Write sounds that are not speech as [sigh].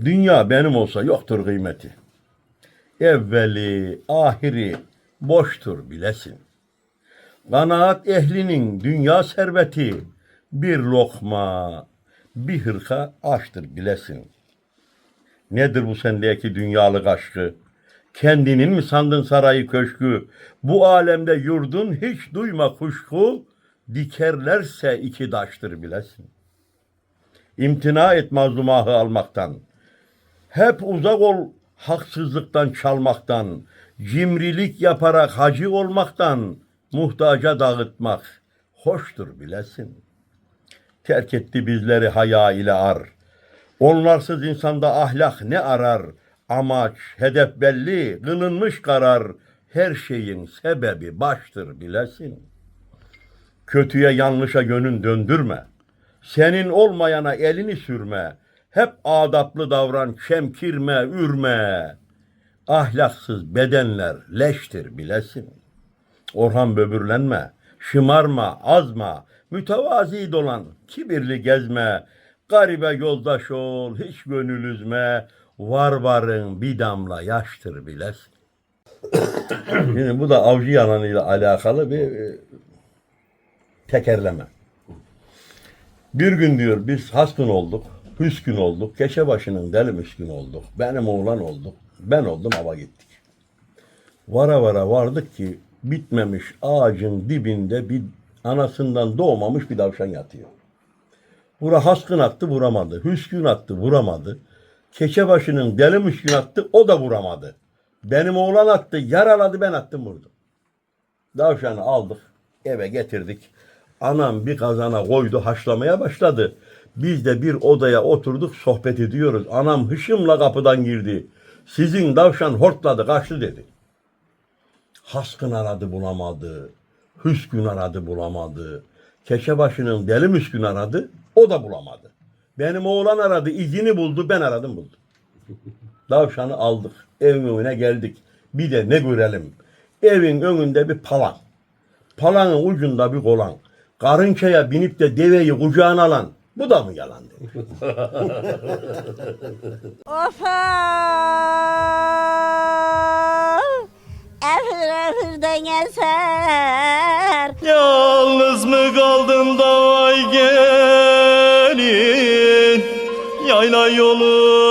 Dünya benim olsa yoktur kıymeti. Evveli, ahiri boştur bilesin. Kanaat ehlinin dünya serveti bir lokma, bir hırka açtır bilesin. Nedir bu sendeki dünyalık aşkı? Kendinin mi sandın sarayı köşkü? Bu alemde yurdun hiç duyma kuşku, dikerlerse iki daştır bilesin. İmtina et mazlumahı almaktan. Hep uzak ol haksızlıktan çalmaktan, cimrilik yaparak hacı olmaktan, muhtaca dağıtmak hoştur bilesin. Terk etti bizleri haya ile ar. Onlarsız insanda ahlak ne arar? Amaç, hedef belli, kılınmış karar. Her şeyin sebebi baştır bilesin. Kötüye yanlışa gönün döndürme. Senin olmayana elini sürme. Hep adaplı davran, çemkirme, ürme. Ahlaksız bedenler leştir bilesin. Orhan böbürlenme, şımarma, azma, mütevazi dolan, kibirli gezme, garibe yoldaş ol, hiç gönül üzme, var varın bir damla yaştır bilesin. [coughs] Şimdi bu da avcı yalanıyla alakalı bir e, tekerleme. Bir gün diyor biz haskın olduk, hüskün olduk, keşe başının deli müskün olduk, benim oğlan olduk, ben oldum ava gittik. Vara vara vardık ki bitmemiş ağacın dibinde bir anasından doğmamış bir tavşan yatıyor. Bura haskın attı vuramadı, hüskün attı vuramadı. Keçe başının deli müskün attı o da vuramadı. Benim oğlan attı yaraladı ben attım vurdum. Tavşanı aldık eve getirdik. Anam bir kazana koydu haşlamaya başladı. Biz de bir odaya oturduk sohbet ediyoruz. Anam hışımla kapıdan girdi. Sizin tavşan hortladı kaçtı dedi. Haskın aradı bulamadı. Hüskün aradı bulamadı. Keşebaşı'nın deli müskün aradı. O da bulamadı. Benim oğlan aradı izini buldu ben aradım buldum. Tavşanı [laughs] aldık. Evin önüne geldik. Bir de ne görelim. Evin önünde bir palan. Palanın ucunda bir kolan. Karınçaya binip de deveyi kucağına alan. Bu da mı yalan dedi. Of! Efir efirden eser. Yalnız mı kaldım da vay gelin Yayla yolunda